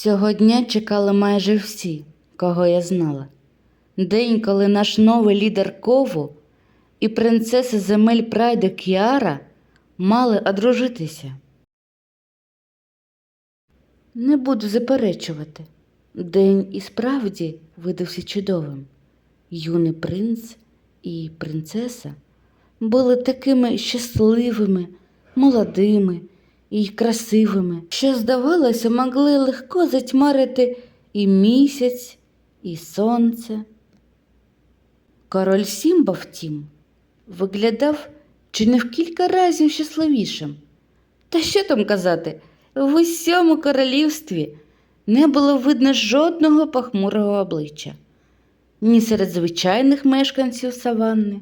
Цього дня чекали майже всі, кого я знала. День, коли наш новий лідер Кову і принцеса земель Прайду Кіара мали одружитися. Не буду заперечувати. День і справді видався чудовим. Юний принц і принцеса були такими щасливими, молодими і красивими, що, здавалося, могли легко затьмарити і місяць, і сонце. Король Сімба, втім, виглядав чи не в кілька разів щасливішим. Та що там казати, в усьому королівстві не було видно жодного похмурого обличчя, ні серед звичайних мешканців саванни,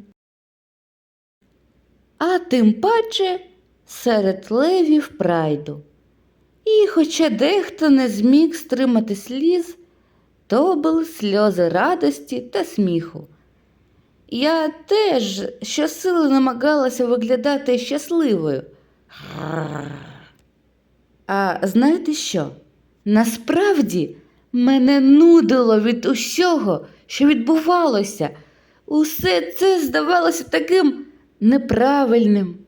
а тим паче серед левів прайду. І хоча дехто не зміг стримати сліз, то були сльози радості та сміху. Я теж щосили намагалася виглядати щасливою. А знаєте що? Насправді мене нудило від усього, що відбувалося. Усе це здавалося таким неправильним.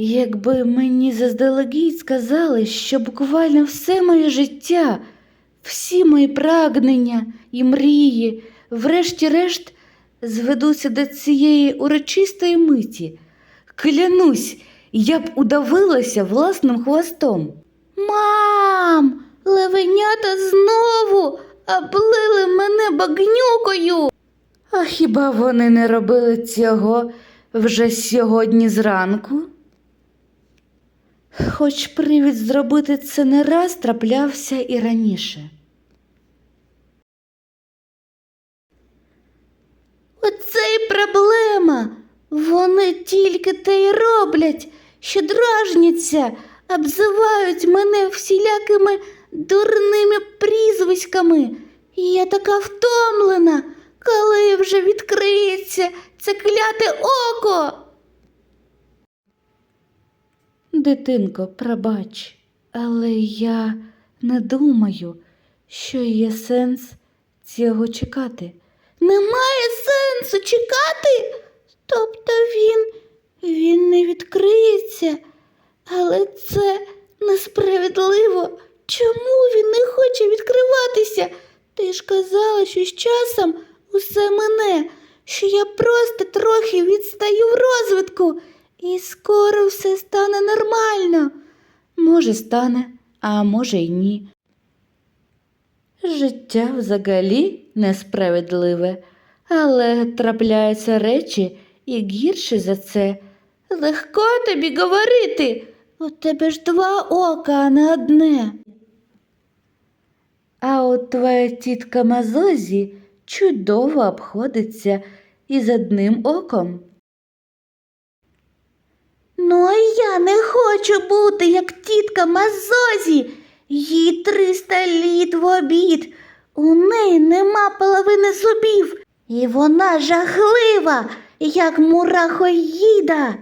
Якби мені заздалегідь сказали, що буквально все моє життя, всі мої прагнення і мрії, врешті-решт, зведуться до цієї урочистої миті. Клянусь, я б удавилася власним хвостом. Мам, левенята знову облили мене багнюкою. А хіба вони не робили цього вже сьогодні зранку? Хоч привід зробити це не раз траплявся і раніше. Оце й проблема. Вони тільки те й роблять, що дражняться, обзивають мене всілякими дурними прізвиськами. І я така втомлена, коли вже відкриється це кляте око. Дитинко, пробач, але я не думаю, що є сенс цього чекати. Немає сенсу чекати. Тобто він, він не відкриється, але це несправедливо. Чому він не хоче відкриватися? Ти ж казала, що з часом усе мене, що я просто трохи відстаю в розвитку, і скоро все стане нормально. Може, стане, а може й ні. Життя взагалі несправедливе, але трапляються речі і гірше за це. Легко тобі говорити. У тебе ж два ока, а не одне. А от твоя тітка Мазозі чудово обходиться із одним оком. Ну, а я не хочу бути, як тітка Мазозі. Їй триста літ в обід. У неї нема половини зубів, і вона жахлива, як мурахоїда.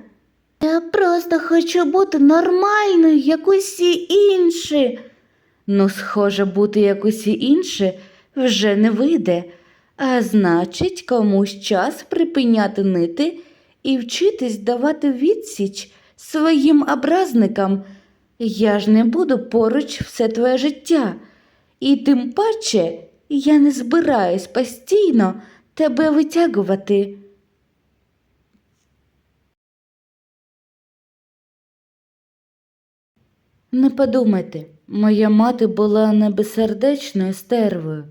Я просто хочу бути нормальною, як усі інші. Ну, схоже, бути як усі інші вже не вийде, а значить, комусь час припиняти нити і вчитись давати відсіч своїм образникам. Я ж не буду поруч все твоє життя, і тим паче я не збираюсь постійно тебе витягувати. Не подумайте, моя мати була не безсердечною стервою,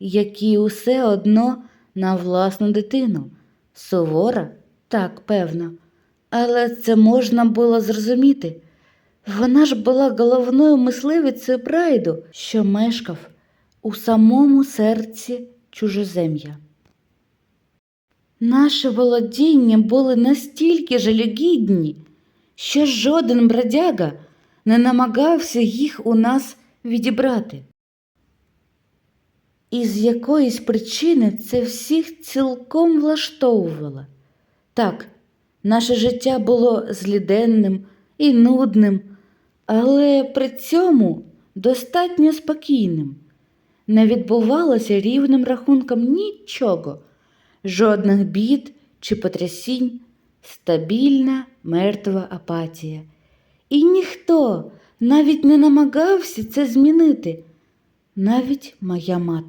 якій усе одно на власну дитину. Сувора, так, певно, але це можна було зрозуміти. Вона ж була головною мисливицею прайду, що мешкав у самому серці чужозем'я. Наші володіння були настільки жалюгідні, що жоден бродяга не намагався їх у нас відібрати. І з якоїсь причини це всіх цілком влаштовувало. Так, наше життя було зліденним і нудним, але при цьому достатньо спокійним. Не відбувалося рівним рахунком нічого, жодних бід чи потрясінь, стабільна мертва апатія. І ніхто навіть не намагався це змінити, навіть моя мати.